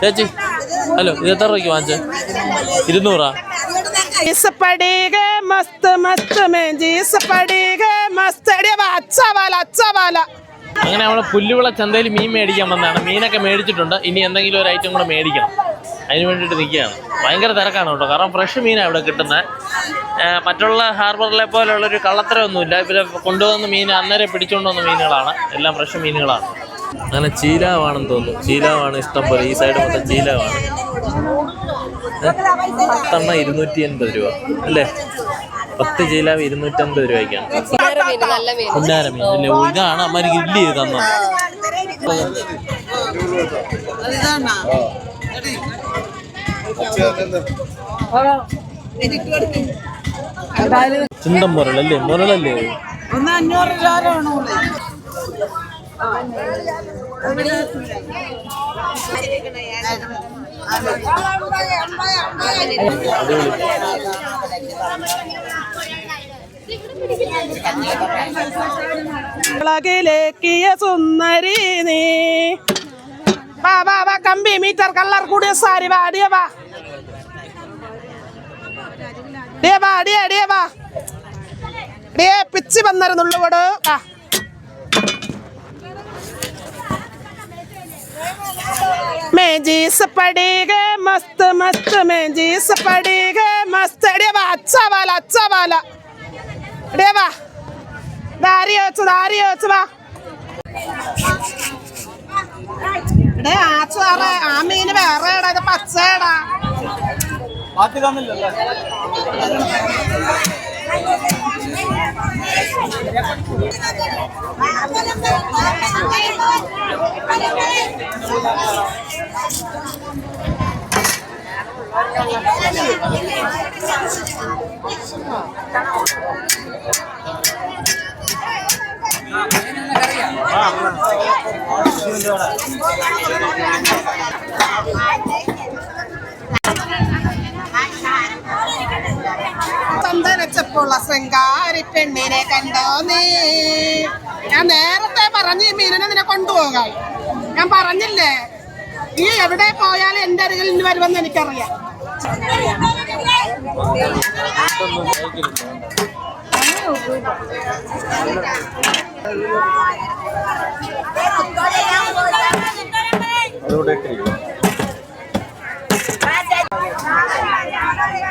ചേച്ചി ഹലോ ഇത് എത്ര രൂപയ്ക്ക് വാങ്ങിച്ചേ ഇരുന്നൂറാ जीस पड़ी गए मस्त मस्त में जीस पड़ी गए मस्त अरे वाह अच्छा वाला अच्छा वाला അങ്ങനെ നമ്മൾ പുല്ലുവിള ചന്തയിൽ മീൻ മേടിക്കാൻ വന്നതാണ് മീനൊക്കെ മേടിച്ചിട്ടുണ്ട് ഇനി എന്തെങ്കിലും ഒരു ഐറ്റം കൂടെ മേടിക്കണം അതിന് വേണ്ടിയിട്ട് നിൽക്കുകയാണ് ഭയങ്കര തിരക്കാണ് കേട്ടോ കാരണം ഫ്രഷ് മീനാണ് ഇവിടെ കിട്ടുന്നത് മറ്റുള്ള ഹാർബറിലെ പോലുള്ളൊരു കള്ളത്തരമൊന്നുമില്ല ഇവരെ കൊണ്ടുവന്ന മീൻ അന്നേരം പിടിച്ചുകൊണ്ട് വന്ന മീനുകളാണ് എല്ലാം ഫ്രഷ് മീനുകളാണ് അങ്ങനെ ചീലാവാണെന്ന് തോന്നുന്നു. ചീലാവാണ് ഇഷ്ടം പോലെ. ഈ സൈഡ് മൊത്തം ചീലാവാണ്. പത്തെണ്ണ ഇരുന്നൂറ്റി എൺപത് രൂപ. അല്ലേ? പത്ത് ചീലാവ് ഇരുന്നൂറ്റമ്പത് രൂപയ്ക്കാണ്. പുന്നാര മീൻ അല്ലേ ഇതാണ് അമ്മ ഗ്രില്ല് ചെയ്ത് തന്നത്. ചുണ്ടൻ മുരളല്ലേ? മുരളല്ലേ? ഒന്ന് അഞ്ഞൂറ് രൂപ. ിലേക്കിയ സുന്ദരി നീ. വാ വാ വാ കമ്പി മീറ്റർ കളർ കൂടിയ സാരി വാ അടിയ വാ. ഡേ വാ അടിയ അടിയ വാ. ഡേ പിച്ച് വന്നിരുന്നുള്ളൂട് വാ. मैं जीस पड़ी गए मस्त मस्त मैं जीस पड़ी गए मस्त अरे वाह अच्छा वाला अच्छा वाला अरे वाह ദാരി വെച്ച് ദാരി വെച്ച് വാ എടേ ആ ചോറ ആ മീന് വേറെ ഇടാ ഇത് Ah, ചന്ദനച്ചപ്പുള്ള ശൃംഗാരി പെണ്ണിനെ കണ്ടോ നീ? ഞാൻ നേരത്തെ പറഞ്ഞു ഈ മീനിനെ നിന്നെ കൊണ്ടുപോകാൻ. ഞാൻ പറഞ്ഞില്ലേ? നീ എവിടെ പോയാലും എന്റെ അരികിൽ നിന്ന് വരുമെന്ന് എനിക്കറിയാം.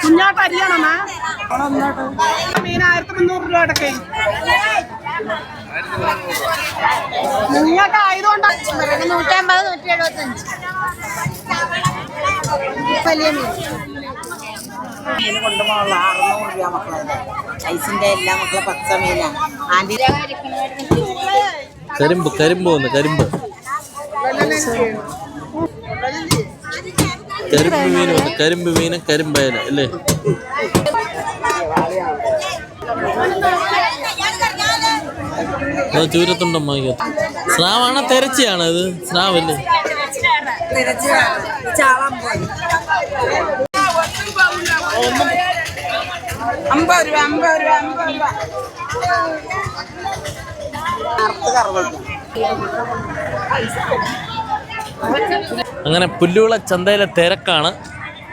കുഞ്ഞോട്ട് അരിയാണോ മീൻ ആയിരത്തി മുന്നൂറ് രൂപ അടക്കേ. നിങ്ങൾക്ക് ആയതുകൊണ്ടാണ് നൂറ്റമ്പത് നൂറ്റി എഴുപത്തഞ്ച് വലിയ മീൻ. മീൻ കൊണ്ടുപോകാനുള്ള അറുന്നൂറ് രൂപ മക്കളെ. ഐസിന്റെ എല്ലാ മക്കളെ പച്ച മീനാ. ആന്റി കരിമ്പ് കരിമ്പ് വന്ന് കരിമ്പ്. കരിമ്പ് മീൻ വന്ന്. കരിമ്പ് മീന് കരിമ്പയല അല്ലേ? അത് ചൂരത്തുണ്ടം വാങ്ങിക്കോ സ്രാവാണ് തെരച്ചിയാണ് ഇത്? സ്രാവല്ലേ? അമ്പത് രൂപ അമ്പത് രൂപ അമ്പത് രൂപ. അറുത്ത് കറുവക്കും അങ്ങനെ പുല്ലുവിള ചന്തയിലെ തിരക്കാണ്.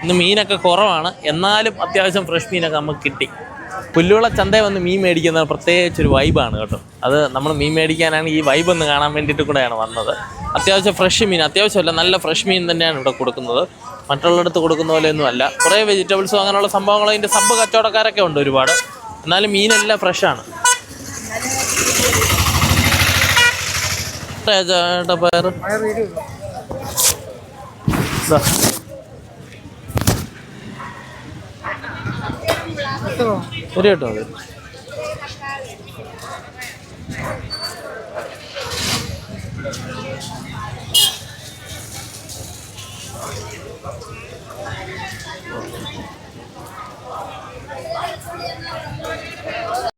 ഇന്ന് മീനൊക്കെ കുറവാണ്. എന്നാലും അത്യാവശ്യം ഫ്രഷ് മീനൊക്കെ നമുക്ക് കിട്ടി. പുല്ലുവിള ചന്തയിൽ വന്ന് മീൻ മേടിക്കുന്നത് പ്രത്യേകിച്ച് ഒരു വൈബാണ് കേട്ടോ. അത് നമ്മൾ മീൻ മേടിക്കാനാണ് ഈ വൈബ് ഒന്ന് കാണാൻ വേണ്ടിയിട്ട് കൂടെയാണ് വന്നത്. അത്യാവശ്യം ഫ്രഷ് മീൻ അത്യാവശ്യമല്ല നല്ല ഫ്രഷ് മീൻ തന്നെയാണ് ഇവിടെ കൊടുക്കുന്നത്. മറ്റുള്ളിടത്ത് കൊടുക്കുന്ന പോലെയൊന്നും അല്ല. കുറേ വെജിറ്റബിൾസും അങ്ങനെയുള്ള സംഭവങ്ങൾ അതിന്റെ സബ് കച്ചവടക്കാരൊക്കെ ഉണ്ട് ഒരുപാട്. എന്നാലും മീനെല്ലാം ഫ്രഷാണ് ചേട്ടാ പയർ Ito. Ito. Ito. Ito.